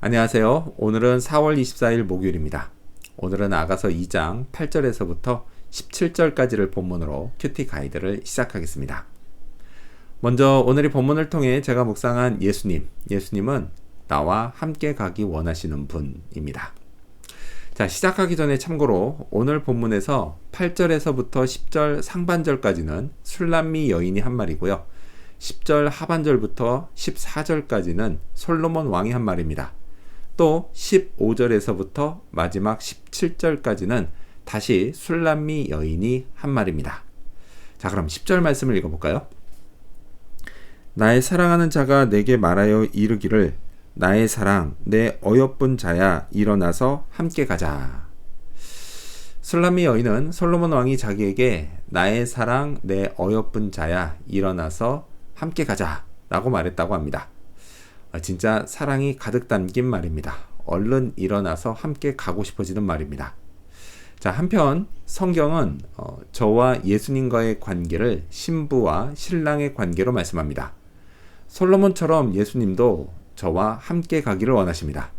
안녕하세요. 오늘은 4월 24일 목요일입니다. 오늘은 아가서 2장 8절에서부터 17절까지를 본문으로 큐티 가이드를 시작하겠습니다. 먼저 오늘의 본문을 통해 제가 묵상한 예수님. 예수님은 나와 함께 가기 원하시는 분입니다. 자, 시작하기 전에 참고로 오늘 본문에서 8절에서부터 10절 상반절까지는 술람미 여인이 한 말이고요. 10절 하반절부터 14절까지는 솔로몬 왕이 한 말입니다. 또 15절에서부터 마지막 17절까지는 다시 술람미 여인이 한 말입니다. 자, 그럼 10절 말씀을 읽어볼까요? 나의 사랑하는 자가 내게 말하여 이르기를 나의 사랑, 내 어여쁜 자야 일어나서 함께 가자. 술람미 여인은 솔로몬 왕이 자기에게 나의 사랑, 내 어여쁜 자야 일어나서 함께 가자 라고 말했다고 합니다. 아, 진짜 사랑이 가득 담긴 말입니다. 얼른 일어나서 함께 가고 싶어지는 말입니다. 자, 한편 성경은 어, 저와 예수님과의 관계를 신부와 신랑의 관계로 말씀합니다. 솔로몬처럼 예수님도 저와 함께 가기를 원하십니다.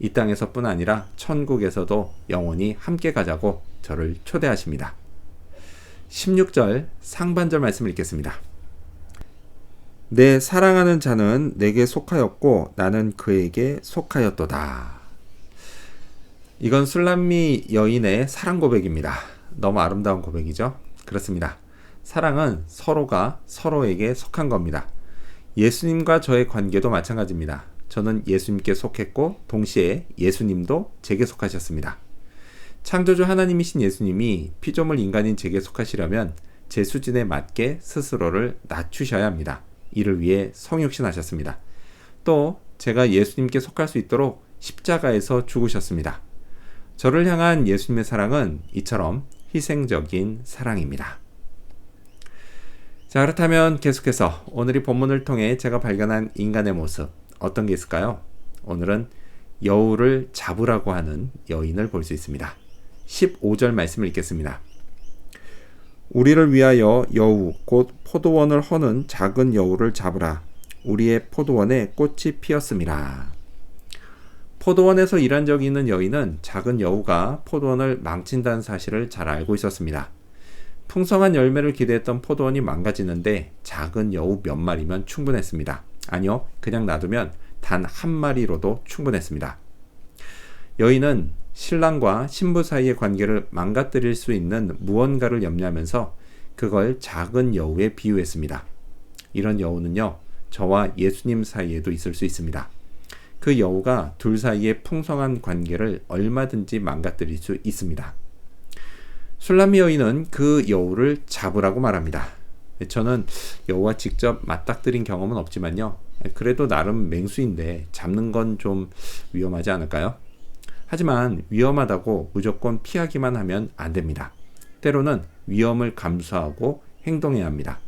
이 땅에서뿐 아니라 천국에서도 영원히 함께 가자고 저를 초대하십니다. 16절 상반절 말씀을 읽겠습니다. 내 사랑하는 자는 내게 속하였고 나는 그에게 속하였도다. 이건 술람미 여인의 사랑 고백입니다. 너무 아름다운 고백이죠? 그렇습니다. 사랑은 서로가 서로에게 속한 겁니다. 예수님과 저의 관계도 마찬가지입니다. 저는 예수님께 속했고 동시에 예수님도 제게 속하셨습니다. 창조주 하나님이신 예수님이 피조물 인간인 제게 속하시려면 제 수준에 맞게 스스로를 낮추셔야 합니다. 이를 위해 성육신하셨습니다. 또 제가 예수님께 속할 수 있도록 십자가에서 죽으셨습니다. 저를 향한 예수님의 사랑은 이처럼 희생적인 사랑입니다. 자, 그렇다면 계속해서 오늘의 본문을 통해 제가 발견한 인간의 모습 어떤 게 있을까요? 오늘은 여우를 잡으라고 하는 여인을 볼 수 있습니다. 15절 말씀을 읽겠습니다. 우리를 위하여 여우 곧 포도원을 허는 작은 여우를 잡으라. 우리의 포도원에 꽃이 피었음이라. 포도원에서 일한 적이 있는 여인은 작은 여우가 포도원을 망친다는 사실을 잘 알고 있었습니다. 풍성한 열매를 기대했던 포도원이 망가지는데 작은 여우 몇 마리면 충분했습니다. 아니요, 그냥 놔두면 단 한 마리로도 충분했습니다. 여인은 신랑과 신부 사이의 관계를 망가뜨릴 수 있는 무언가를 염려하면서 그걸 작은 여우에 비유했습니다. 이런 여우는요, 저와 예수님 사이에도 있을 수 있습니다. 그 여우가 둘 사이의 풍성한 관계를 얼마든지 망가뜨릴 수 있습니다. 술라미 여인은 그 여우를 잡으라고 말합니다. 저는 여우와 직접 맞닥뜨린 경험은 없지만요. 그래도 나름 맹수인데 잡는 건 좀 위험하지 않을까요? 하지만 위험하다고 무조건 피하기만 하면 안 됩니다. 때로는 위험을 감수하고 행동해야 합니다.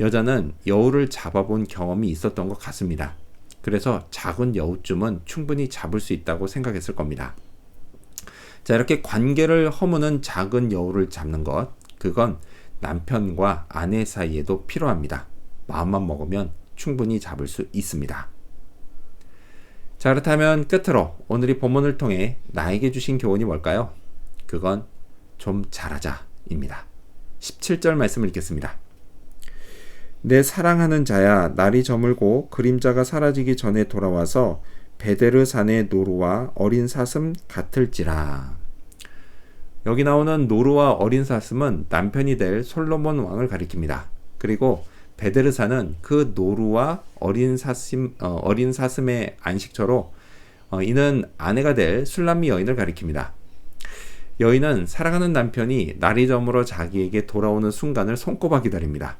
여자는 여우를 잡아본 경험이 있었던 것 같습니다. 그래서 작은 여우쯤은 충분히 잡을 수 있다고 생각했을 겁니다. 자, 이렇게 관계를 허무는 작은 여우를 잡는 것, 그건 남편과 아내 사이에도 필요합니다. 마음만 먹으면 충분히 잡을 수 있습니다. 자, 그렇다면 끝으로 오늘이 본문을 통해 나에게 주신 교훈이 뭘까요? 그건 좀 잘하자입니다. 17절 말씀을 읽겠습니다. 내 사랑하는 자야 날이 저물고 그림자가 사라지기 전에 돌아와서 베데르 산의 노루와 어린 사슴 같을지라. 여기 나오는 노루와 어린 사슴은 남편이 될 솔로몬 왕을 가리킵니다. 그리고 베데르사는 그 노루와 어린 사슴 어, 어린 사슴의 안식처로 어, 이는 아내가 될 술람미 여인을 가리킵니다. 여인은 사랑하는 남편이 날이 저물어 자기에게 돌아오는 순간을 손꼽아 기다립니다.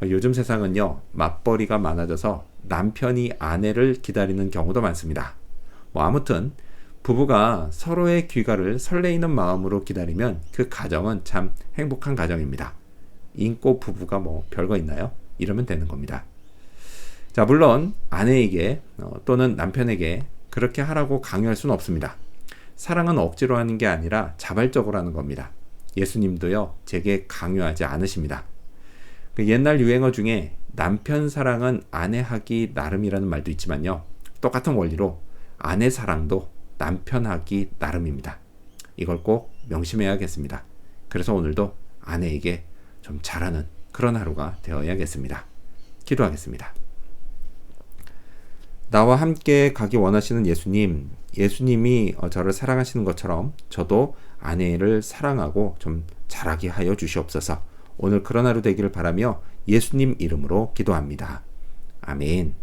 어, 요즘 세상은요 맞벌이가 많아져서 남편이 아내를 기다리는 경우도 많습니다. 뭐 아무튼 부부가 서로의 귀가를 설레이는 마음으로 기다리면 그 가정은 참 행복한 가정입니다. 인꼬 부부가 뭐 별거 있나요? 이러면 되는 겁니다. 자, 물론 아내에게 어, 또는 남편에게 그렇게 하라고 강요할 수는 없습니다. 사랑은 억지로 하는 게 아니라 자발적으로 하는 겁니다. 예수님도요, 제게 강요하지 않으십니다. 그 옛날 유행어 중에 남편 사랑은 아내 하기 나름이라는 말도 있지만요. 똑같은 원리로 아내 사랑도 남편 하기 나름입니다. 이걸 꼭 명심해야겠습니다. 그래서 오늘도 아내에게 좀 잘하는 그런 하루가 되어야겠습니다. 기도하겠습니다. 나와 함께 가기 원하시는 예수님, 예수님이 어, 저를 사랑하시는 것처럼 저도 아내를 사랑하고 좀 잘하게 하여 주시옵소서. 오늘 그런 하루 되기를 바라며 예수님 이름으로 기도합니다. 아멘.